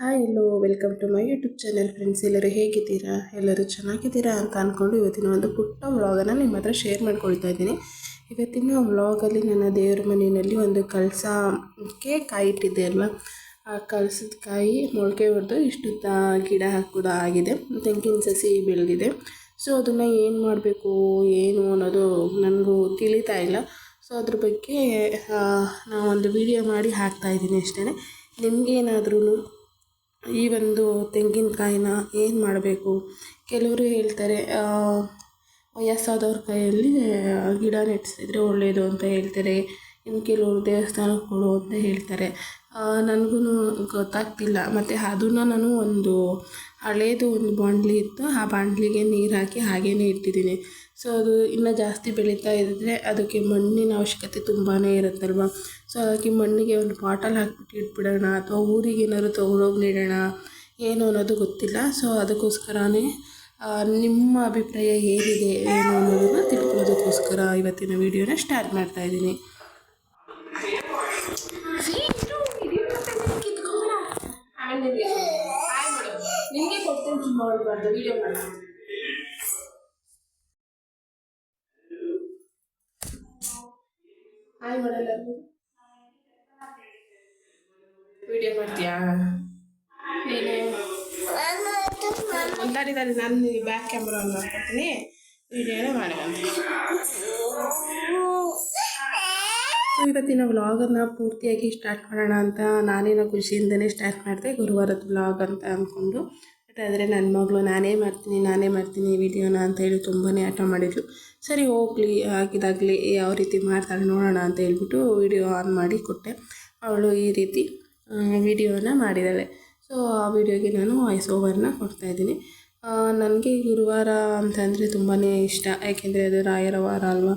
Hi hello welcome to my YouTube channel friends ಎಲ್ಲರೂ ಹೇಗಿದ್ದೀರಾ? ಎಲ್ಲರೂ ಚೆನ್ನಾಗಿದ್ದೀರಾ ಅಂತ ಅಂದ್ಕೊಂಡು ಇವತ್ತಿನ ಒಂದು ಪುಟ್ಟ ವ್ಲಾಗನ್ನು ನಿಮ್ಮ ಹತ್ರ ಶೇರ್ ಮಾಡ್ಕೊಳ್ತಾ ಇದ್ದೀನಿ. ಇವತ್ತಿನ ವ್ಲಾಗಲ್ಲಿ ನನ್ನ ದೇವ್ರ ಮನೆಯಲ್ಲಿ ಒಂದು ಕಳಸ ಕಾಯಿ ಇಟ್ಟಿದ್ದೆ ಅಲ್ವಾ? ಆ ಕಳಸದ ಕಾಯಿ ಮೊಳಕೆ ಹೊಡೆದು ಇಷ್ಟು ಗಿಡ ಕೂಡ ಆಗಿದೆ. ತೆಂಗಿನ ಸಸಿ ಬೆಳೆದಿದೆ. ಸೊ ಅದನ್ನು ಏನು ಮಾಡಬೇಕು, ಏನು ಅನ್ನೋದು ನನಗೂ ತಿಳಿತಾ ಇಲ್ಲ. ಸೊ ಅದ್ರ ಬಗ್ಗೆ ನಾವೊಂದು ವಿಡಿಯೋ ಮಾಡಿ ಹಾಕ್ತಾಯಿದ್ದೀನಿ ಅಷ್ಟೇ ನಿಮಗೇನಾದ್ರೂ ಈ ಒಂದು ತೆಂಗಿನಕಾಯಿನ ಏನು ಮಾಡಬೇಕು? ಕೆಲವರು ಹೇಳ್ತಾರೆ ವಯಸ್ಸಾದವ್ರ ಕೈಯಲ್ಲಿ ಗಿಡ ನೆಟ್ಸಿದ್ರೆ ಒಳ್ಳೆಯದು ಅಂತ ಹೇಳ್ತಾರೆ. ಇನ್ನು ಕೆಲವರು ದೇವಸ್ಥಾನಕ್ಕೆ ಕೊಡು ಅಂತ ಹೇಳ್ತಾರೆ. ನನಗೂ ಗೊತ್ತಾಗ್ತಿಲ್ಲ. ಮತ್ತು ಅದನ್ನು ನಾನು ಒಂದು ಹಳೇದು ಒಂದು ಬಾಂಡ್ಲಿ ಇತ್ತು. ಆ ಬಾಂಡ್ಲಿಗೆ ನೀರು ಹಾಕಿ ಹಾಗೇ ಇಟ್ಟಿದ್ದೀನಿ. ಸೊ ಅದು ಇನ್ನೂ ಜಾಸ್ತಿ ಬೆಳೀತಾ ಇದ್ದರೆ ಅದಕ್ಕೆ ಮಣ್ಣಿನ ಅವಶ್ಯಕತೆ ತುಂಬಾ ಇರುತ್ತಲ್ವ? ಸೊ ಅದಕ್ಕೆ ಮಣ್ಣಿಗೆ ಒಂದು ಬಾಟಲ್ ಹಾಕ್ಬಿಟ್ಟು ಇಟ್ಬಿಡೋಣ, ಅಥವಾ ಊರಿಗೆ ಏನಾದ್ರು ತೊಗೊಂಡೋಗಿ ನೀಡೋಣ ಏನು ಅನ್ನೋದು ಗೊತ್ತಿಲ್ಲ. ಸೊ ಅದಕ್ಕೋಸ್ಕರನೇ ನಿಮ್ಮ ಅಭಿಪ್ರಾಯ ಏನಿದೆ, ಏನು ಅನ್ನೋದನ್ನು ತಿಳ್ಕೊಳ್ಳೋದಕ್ಕೋಸ್ಕರ ಇವತ್ತಿನ ವೀಡಿಯೋನ ಸ್ಟಾರ್ಟ್ ಮಾಡ್ತಾಯಿದ್ದೀನಿ ಮಾಡಬಾರ್ದು ವಿಡಿಯೋ ಮಾಡೋಣ ಹಾಯ್ ಮಾಡಲ್ಲ ವಿಡಿಯೋ ಮಾಡ್ತೀಯಾ? ನೀನು? ನಾನು ಬ್ಯಾಕ್ ಕ್ಯಾಮ್ರಾ ಆನ್ ಮಾಡ್ಕೊತೀನಿ. ವಿಡಿಯೋನೇ ಮಾಡೋಣ ಇವತ್ತಿನ ವ್ಲಾಗನ್ನು ಪೂರ್ತಿಯಾಗಿ ಸ್ಟಾರ್ಟ್ ಮಾಡೋಣ ಅಂತ ನಾನೇನೋ ಖುಷಿಯಿಂದನೇ ಸ್ಟಾರ್ಟ್ ಮಾಡಿದೆ. ಗುರುವಾರದ ವ್ಲಾಗ್ ಅಂತ ಅಂದ್ಕೊಂಡು ಆದರೆ ನನ್ನ ಮಗಳು ನಾನೇ ಮಾಡ್ತೀನಿ ನಾನೇ ಮಾಡ್ತೀನಿ ವಿಡಿಯೋನ ಅಂತ ಹೇಳಿ ತುಂಬಾ ಆಟ ಮಾಡಿದ್ಲು ಸರಿ ಹೋಗಲಿ ಆಗಿದಾಗಲಿ ಯಾವ ರೀತಿ ಮಾಡ್ತಾಳೆ ನೋಡೋಣ ಅಂತ ಹೇಳ್ಬಿಟ್ಟು ವಿಡಿಯೋ ಆನ್ ಮಾಡಿ ಕೊಟ್ಟೆ. ಅವಳು ಈ ರೀತಿ ವಿಡಿಯೋನ ಮಾಡಿದ್ದಾಳೆ ಸೊ ಆ ವಿಡಿಯೋಗೆ ನಾನು ವಾಯ್ಸ್ ಓವರ್ನ ಕೊಡ್ತಾಯಿದ್ದೀನಿ ನನಗೆ ಗುರುವಾರ ಅಂತಂದರೆ ತುಂಬಾ ಇಷ್ಟ. ಯಾಕೆಂದರೆ ಅದು ರಾಯರ ವಾರ ಅಲ್ವಾ?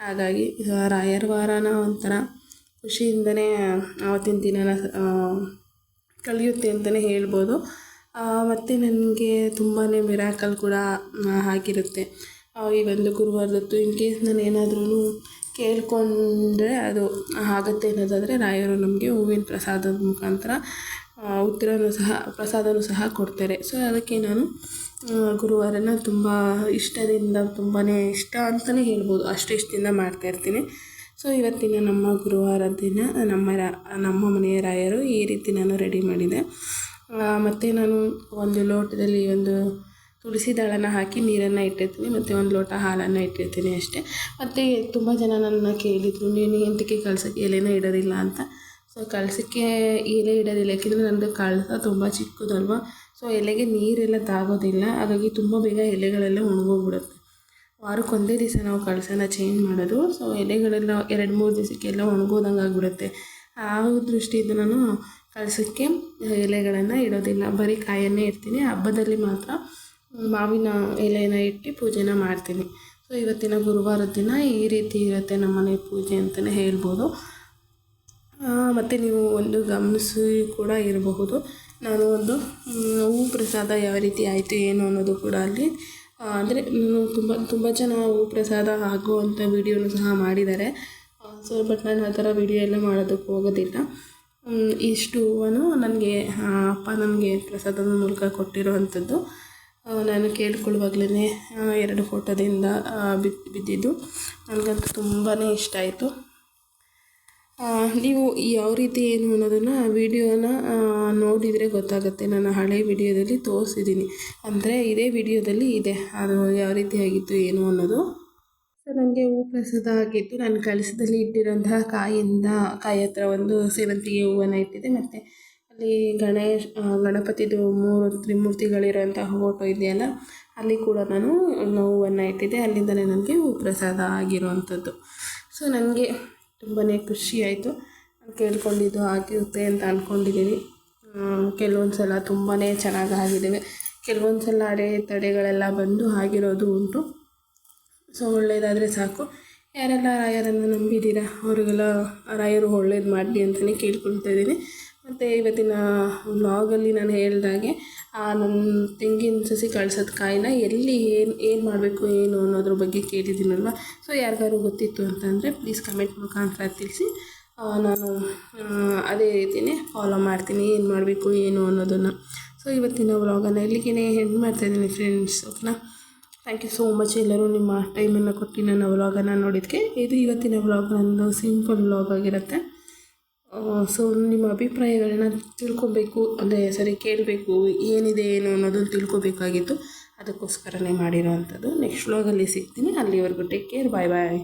ಹಾಗಾಗಿ ರಾಯರ ವಾರನ ಒಂಥರ ಖುಷಿಯಿಂದನೇ ಆವತ್ತಿನ ದಿನನ ಕಳೆಯುತ್ತೆ ಅಂತಲೇ ಹೇಳ್ಬೋದು. ಮತ್ತು ನನಗೆ ತುಂಬಾ ಮಿರಾಕಲ್ ಕೂಡ ಆಗಿರುತ್ತೆ. ಈ ಒಂದು ಗುರುವಾರದತ್ತು ಇನ್ ಕೇಸ್ ನಾನು ಏನಾದ್ರೂ ಕೇಳಿಕೊಂಡ್ರೆ ಅದು ಆಗುತ್ತೆ ಅನ್ನೋದಾದರೆ ರಾಯರು ನಮಗೆ ಹೂವಿನ ಪ್ರಸಾದದ ಮುಖಾಂತರ ಉತ್ತರನೂ ಸಹ, ಪ್ರಸಾದನೂ ಸಹ ಕೊಡ್ತಾರೆ. ಸೊ ಅದಕ್ಕೆ ನಾನು ಗುರುವಾರನ ತುಂಬ ಇಷ್ಟದಿಂದ ತುಂಬಾ ಇಷ್ಟ ಅಂತಲೇ ಹೇಳ್ಬೋದು. ಅಷ್ಟು ಇಷ್ಟದಿಂದ ಮಾಡ್ತಾಯಿರ್ತೀನಿ ಸೊ ಇವತ್ತಿನ ನಮ್ಮ ಗುರುವಾರ ದಿನ ನಮ್ಮ ರಾ, ನಮ್ಮ ಮನೆಯ ರಾಯರು ಈ ರೀತಿ ನಾನು ರೆಡಿ ಮಾಡಿದೆ. ಮತ್ತು ನಾನು ಒಂದು ಲೋಟದಲ್ಲಿ ಒಂದು ತುಳಸಿ ದಳನ ಹಾಕಿ ನೀರನ್ನು ಇಟ್ಟಿರ್ತೀನಿ, ಮತ್ತು ಒಂದು ಲೋಟ ಹಾಲನ್ನು ಇಟ್ಟಿರ್ತೀನಿ ಅಷ್ಟೇ. ಮತ್ತು ತುಂಬ ಜನ ನನ್ನ ಕೇಳಿದರು, ನೀನು ಎಂತಕ್ಕೆ ಕಳ್ಸೋಕ್ಕೆ ಎಲೆನ ಇಡೋದಿಲ್ಲ ಅಂತ. ಸೊ ಕಳಸಕ್ಕೆ ಎಲೆ ಇಡೋದಿಲ್ಲ, ಯಾಕೆಂದರೆ ನನ್ನದು ಕಳಸ ತುಂಬ ಚಿಕ್ಕದಲ್ವ. ಸೊ ಎಲೆಗೆ ನೀರೆಲ್ಲ ತಾಗೋದಿಲ್ಲ, ಹಾಗಾಗಿ ತುಂಬ ಬೇಗ ಎಲೆಗಳೆಲ್ಲ ಒಣಗೋಗ್ಬಿಡುತ್ತೆ. ವಾರಕ್ಕೊಂದೇ ದಿವಸ ನಾವು ಕಳಸನ ಚೇಂಜ್ ಮಾಡೋದು. ಸೊ ಎಲೆಗಳೆಲ್ಲ ಎರಡು ಮೂರು ದಿವಸಕ್ಕೆಲ್ಲ ಒಣಗೋದಂಗೆ ಆಗಿಬಿಡುತ್ತೆ ಆ ದೃಷ್ಟಿಯಿಂದ ನಾನು ಕಳಸಕ್ಕೆ ಎಲೆಗಳನ್ನು ಇಡೋದಿಲ್ಲ. ಬರೀ ಕಾಯನ್ನೇ ಇಡ್ತೀನಿ. ಹಬ್ಬದಲ್ಲಿ ಮಾತ್ರ ಮಾವಿನ ಎಲೆನ ಇಟ್ಟು ಪೂಜೆನ ಮಾಡ್ತೀನಿ. ಸೊ ಇವತ್ತಿನ ಗುರುವಾರದ ದಿನ ಈ ರೀತಿ ಇರುತ್ತೆ ನಮ್ಮನೆ ಪೂಜೆ ಅಂತಲೇ ಹೇಳ್ಬೋದು. ಮತ್ತು ನೀವು ಒಂದು ಗಮನಿಸಿ ಕೂಡ ಇರಬಹುದು. ನಾನು ಒಂದು ಹೂ ಪ್ರಸಾದ ಯಾವ ರೀತಿ ಆಯಿತು, ಏನು ಅನ್ನೋದು ಕೂಡ ಅಲ್ಲಿ ಅಂದರೆ ತುಂಬ ತುಂಬ ಜನ ಹೂ ಪ್ರಸಾದ ಆಗುವಂಥ ವೀಡಿಯೋನು ಸಹ ಮಾಡಿದ್ದಾರೆ. ಸೊ ಬಟ್ ನಾನು ಆ ಥರ ವೀಡಿಯೋ ಎಲ್ಲ ಮಾಡೋದಕ್ಕೆ ಹೋಗೋದಿಲ್ಲ. ಇಷ್ಟು ಹೂವನ್ನು ನನಗೆ ಅಪ್ಪ ನನಗೆ ಪ್ರಸಾದದ ಮೂಲಕ ಕೊಟ್ಟಿರುವಂಥದ್ದು. ನಾನು ಕೇಳ್ಕೊಳ್ಳುವಾಗ್ಲೇ ಎರಡು ಫೋಟೋದಿಂದ ಬಿದ್ದಿದ್ದು. ನನಗಂತೂ ತುಂಬಾ ಇಷ್ಟ ಆಯಿತು. ನೀವು ಯಾವ ರೀತಿ ಏನು ಅನ್ನೋದನ್ನು ವಿಡಿಯೋನ ನೋಡಿದರೆ ಗೊತ್ತಾಗುತ್ತೆ. ನಾನು ಹಳೆ ವಿಡಿಯೋದಲ್ಲಿ ತೋರಿಸಿದ್ದೀನಿ. ಅಂದರೆ ಇದೇ ವಿಡಿಯೋದಲ್ಲಿ ಇದೆ. ಅದು ಯಾವ ರೀತಿ ಆಗಿತ್ತು, ಏನು ಅನ್ನೋದು. ಸೊ ನನಗೆ ಹೂ ಪ್ರಸಾದ ಆಗಿತ್ತು ನಾನು ಕಳಸದಲ್ಲಿ ಇಟ್ಟಿರೋಂತಹ ಕಾಯಿಂದ ಕಾಯಿ ಹತ್ರ ಒಂದು ಸೇವಂತಿಗೆ ಹೂವನ್ನು ಇಟ್ಟಿದ್ದೆ. ಮತ್ತು ಅಲ್ಲಿ ಗಣೇಶ್ ಗಣಪತಿದು ಮೂರು ತ್ರಿಮೂರ್ತಿಗಳಿರೋಂತಹ ಫೋಟೋ ಇದೆಯಲ್ಲ, ಅಲ್ಲಿ ಕೂಡ ನಾನು ಹೂವನ್ನು ಇಟ್ಟಿದ್ದೆ. ಅಲ್ಲಿಂದಲೇ ನನಗೆ ಹೂ ಪ್ರಸಾದ ಆಗಿರುವಂಥದ್ದು. ಸೊ ನನಗೆ ತುಂಬಾ ಖುಷಿ ಆಯಿತು. ನಾನು ಕೇಳ್ಕೊಂಡಿದ್ದು ಆಗಿರುತ್ತೆ ಅಂತ ಅಂದ್ಕೊಂಡಿದ್ದೀನಿ ಕೆಲವೊಂದು ಸಲ ತುಂಬಾ ಚೆನ್ನಾಗಿ ಆಗಿದ್ದಾವೆ ಕೆಲವೊಂದು ಸಲ ಅಡೆ ತಡೆಗಳೆಲ್ಲ ಬಂದು ಆಗಿರೋದು ಉಂಟು. ಸೊ ಒಳ್ಳೆಯದಾದರೆ ಸಾಕು. ಯಾರೆಲ್ಲ ರಾಯರನ್ನು ನಂಬಿದ್ದೀರಾ, ಅವರಿಗೆಲ್ಲ ರಾಯರು ಒಳ್ಳೇದು ಮಾಡಲಿ ಅಂತಲೇ ಕೇಳ್ಕೊಳ್ತಾ ಇದ್ದೀನಿ. ಮತ್ತು ಇವತ್ತಿನ ವ್ಲಾಗಲ್ಲಿ ನಾನು ಹೇಳಿದಾಗೆ ನನ್ನ ತೆಂಗಿನ ಸಸಿ ಕಳ್ಸೋದು ಕಾಯಿನ ಎಲ್ಲಿ ಏನು ಏನು ಮಾಡಬೇಕು, ಏನು ಅನ್ನೋದ್ರ ಬಗ್ಗೆ ಕೇಳಿದ್ದೀನಲ್ವ? ಸೊ ಯಾರಿಗಾರು ಗೊತ್ತಿತ್ತು ಅಂತಂದರೆ ಪ್ಲೀಸ್ ಕಮೆಂಟ್ ಮುಖಾಂತರ ತಿಳಿಸಿ. ನಾನು ಅದೇ ರೀತಿಯೇ ಫಾಲೋ ಮಾಡ್ತೀನಿ, ಏನು ಮಾಡಬೇಕು, ಏನು ಅನ್ನೋದನ್ನು. ಸೊ ಇವತ್ತಿನ ವ್ಲಾಗನ್ನು ಇಲ್ಲಿಗೆ ಹೆಣ್ಣು ಮಾಡ್ತಾಯಿದ್ದೀನಿ ಫ್ರೆಂಡ್ಸ್ ಓಕೆನಾ ಥ್ಯಾಂಕ್ ಯು ಸೋ ಮಚ್ ಎಲ್ಲರೂ ನಿಮ್ಮ ಟೈಮನ್ನು ಕೊಟ್ಟು ನನ್ನ ವ್ಲಾಗನ್ನು ನೋಡಿದ್ಕೆ. ಇದು ಇವತ್ತಿನ ವ್ಲಾಗ್ ನಂದು ಸಿಂಪಲ್ ವ್ಲಾಗ್ ಆಗಿರುತ್ತೆ. ಸೊ ನಿಮ್ಮ ಅಭಿಪ್ರಾಯಗಳನ್ನ ತಿಳ್ಕೊಬೇಕು, ಅಂದರೆ ಸರಿ ಕೇಳಬೇಕು, ಏನಿದೆ, ಏನು ಅನ್ನೋದನ್ನು ತಿಳ್ಕೊಬೇಕಾಗಿತ್ತು. ಅದಕ್ಕೋಸ್ಕರನೇ ಮಾಡಿರೋ ಅಂಥದ್ದು ನೆಕ್ಸ್ಟ್ ವ್ಲಾಗಲ್ಲಿ ಸಿಗ್ತೀನಿ. ಅಲ್ಲಿವರೆಗೂ ಟೇಕ್ ಕೇರ್ ಬಾಯ್ ಬಾಯ್